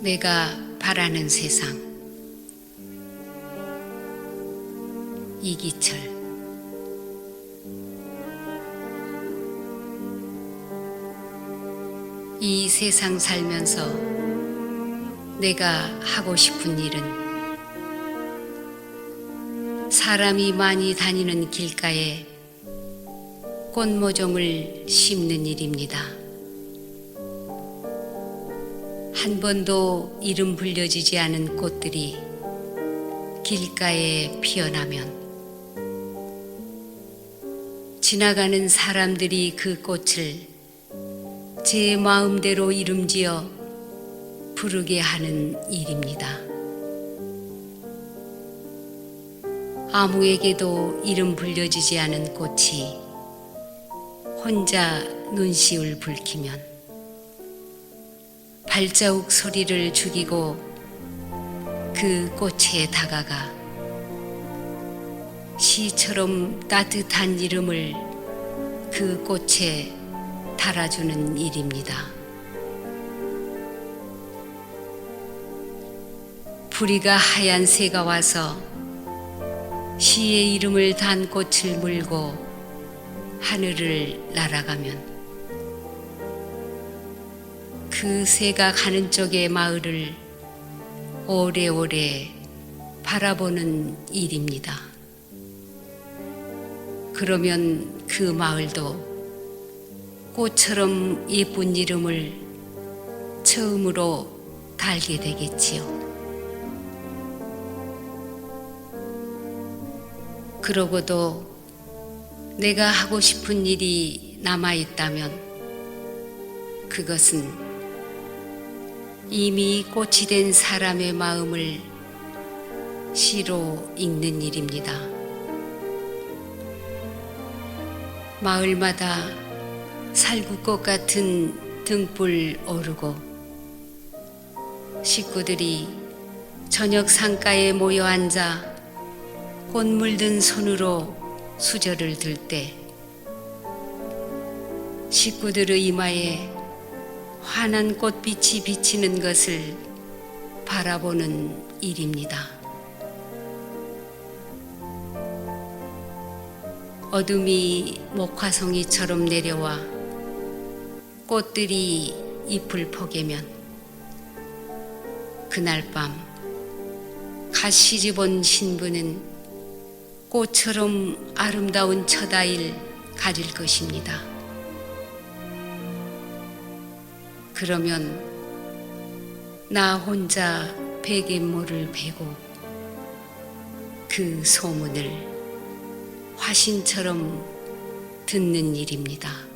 내가 바라는 세상. 이기철 이 세상 살면서 내가 하고 싶은 일은 사람이 많이 다니는 길가에 꽃모종을 심는 일입니다. 한 번도 이름 불려지지 않은 꽃들이 길가에 피어나면 지나가는 사람들이 그 꽃을 제 마음대로 이름지어 부르게 하는 일입니다. 아무에게도 이름 불려지지 않은 꽃이 혼자 눈시울 붉히면 발자국 소리를 죽이고 그 꽃에 다가가 시처럼 따뜻한 이름을 그 꽃에 달아주는 일입니다. 부리가 하얀 새가 와서 시의 이름을 단 꽃을 물고 하늘을 날아가면 그 새가 가는 쪽의 마을을 오래오래 바라보는 일입니다. 그러면 그 마을도 꽃처럼 예쁜 이름을 처음으로 달게 되겠지요. 그러고도 내가 하고 싶은 일이 남아 있다면 그것은 이미 꽃이 된 사람의 마음을 시로 읽는 일입니다. 마을마다 살구꽃 같은 등불 오르고 식구들이 저녁 상가에 모여 앉아 꽃 물든 손으로 수저를 들 때 식구들의 이마에 환한 꽃빛이 비치는 것을 바라보는 일입니다. 어둠이 목화송이처럼 내려와 꽃들이 잎을 포개면 그날 밤 가시집온 신부는 꽃처럼 아름다운 첫아이를 가질 것입니다. 그러면 나 혼자 베갯모를 베고 그 소문을 화신처럼 듣는 일입니다.